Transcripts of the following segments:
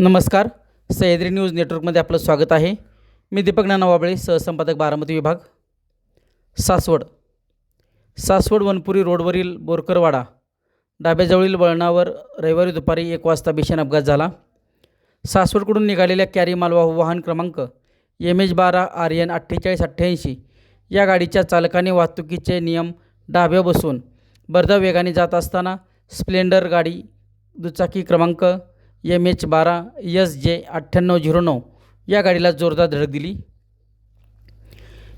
नमस्कार. सह्याद्री न्यूज नेटवर्कमध्ये आपलं स्वागत आहे. मी दीपक नानावाबळे सहसंपादक बारामती विभाग. सासवड. सासवड वनपुरी रोडवरील बोरकरवाडा. डाब्याजवळील वळणावर रविवारी दुपारी एक वाजता भीषण अपघात झाला. सासवडकडून निघालेल्या कॅरी मालवाहू वाहन क्रमांक एम एच बारा आर एन अठ्ठेचाळीस अठ्ठ्याऐंशी या गाडीच्या चालकाने वाहतुकीचे नियम डाब्या बसून बर्धा वेगाने जात असताना स्प्लेंडर गाडी दुचाकी क्रमांक एम एच बारा एस जे अठ्ठ्याण्णव झिरो नऊ या गाडीला जोरदार धडक दिली.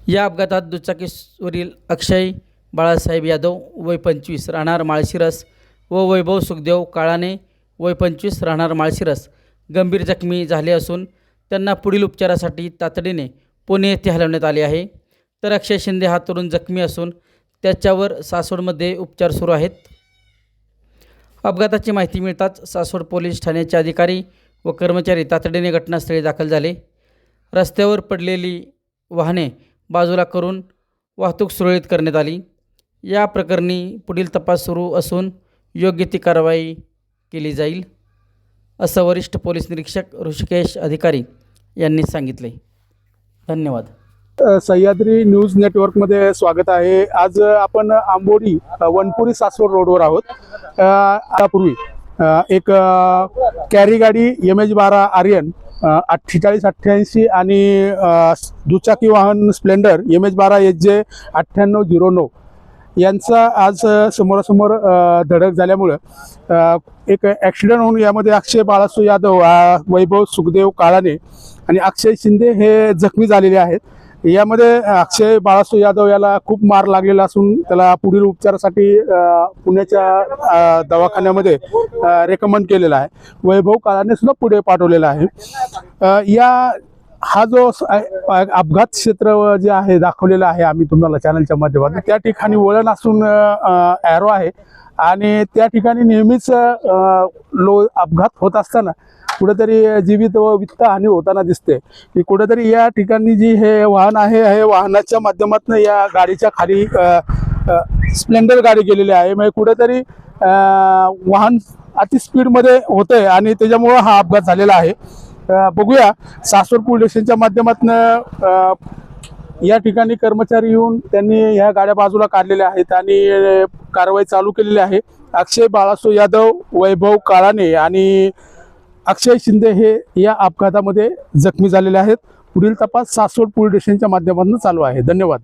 या अपघातात दुचाकीवरील अक्षय बाळासाहेब यादव वय पंचवीस राहणार माळशिरस व वैभव सुखदेव काळाने वय पंचवीस राहणार माळशिरस गंभीर जखमी झाले असून त्यांना पुढील उपचारासाठी तातडीने पुणे येथे हलवण्यात आले आहे. तर अक्षय शिंदे हा तरुण जखमी असून त्याच्यावर सासवडमध्ये उपचार सुरू आहेत. अपघाताची माहिती मिळताच सासवड पोलीस ठाण्याचे अधिकारी व कर्मचारी तातडीने घटनास्थळी दाखल झाले. रस्त्यावर पडलेली वाहने बाजूला करून वाहतूक सुरळीत करण्यात आली. या प्रकरणी पुढील तपास सुरू असून योग्य ती कारवाई केली जाईल असं वरिष्ठ पोलीस निरीक्षक ऋषिकेश अधिकारी यांनी सांगितले. धन्यवाद. सह्याद्री न्यूज नेटवर्कमध्ये स्वागत आहे. आज आपण आंबोडी वनपुरी सासवड रोडवर आहोत. अ, यापूर्वी एक कॅरी गाडी एम एच बारा आर्यन अठ्ठेचाळीस अठ्ठ्याऐंशी आणि दुचाकी वाहन स्प्लेंडर एम एच बारा एच जे अठ्ठ्याण्णव झिरो नऊ यांचा आज समोरासमोर धडक झाल्यामुळं एक ॲक्सिडेंट होऊन यामध्ये अक्षय बाळासू यादव वैभव सुखदेव काळाने आणि अक्षय शिंदे हे जखमी झालेले आहेत. यामध्ये अक्षय बाळासू यादव याला खूप मार लागलेला असून त्याला पुढील उपचारासाठी पुण्याच्या दवाखान्यामध्ये रेकमेंड केलेला आहे. वैभव काळाने सुद्धा पुढे पाठवलेला आहे. या हा जो अपघात क्षेत्र जे आहे दाखवलेलं आहे आम्ही तुम्हाला चॅनलच्या माध्यमातून त्या ठिकाणी वळण असून ॲरो आहे. आणि त्या ठिकाणी नेहमीच लो अपघात होत असताना कुठेतरी जीवित व वित्त हानी होताना दिसते. की कुठेतरी या ठिकाणी जी हे वाहन आहे हे वाहनाच्या माध्यमातून या गाडीच्या खाली स्प्लेंडर गाडी गेलेली आहे. म्हणजे कुठेतरी वाहन अति स्पीडमध्ये होतंय आणि त्याच्यामुळं हा अपघात झालेला आहे. बघूया सासवड पोलीस स्टेशनच्या माध्यमातून या ठिकाणी कर्मचारी येऊन त्यांनी ह्या गाड्या बाजूला काढलेल्या आहेत आणि कारवाई चालू केलेली आहे. अक्षय बाळासो यादव वैभव काळाने आणि अक्षय शिंदे हे या अपघातामध्ये जखमी झालेले आहेत. पुढील तपास सासवड पोलीस स्टेशनच्या माध्यमातून चालू आहे. धन्यवाद.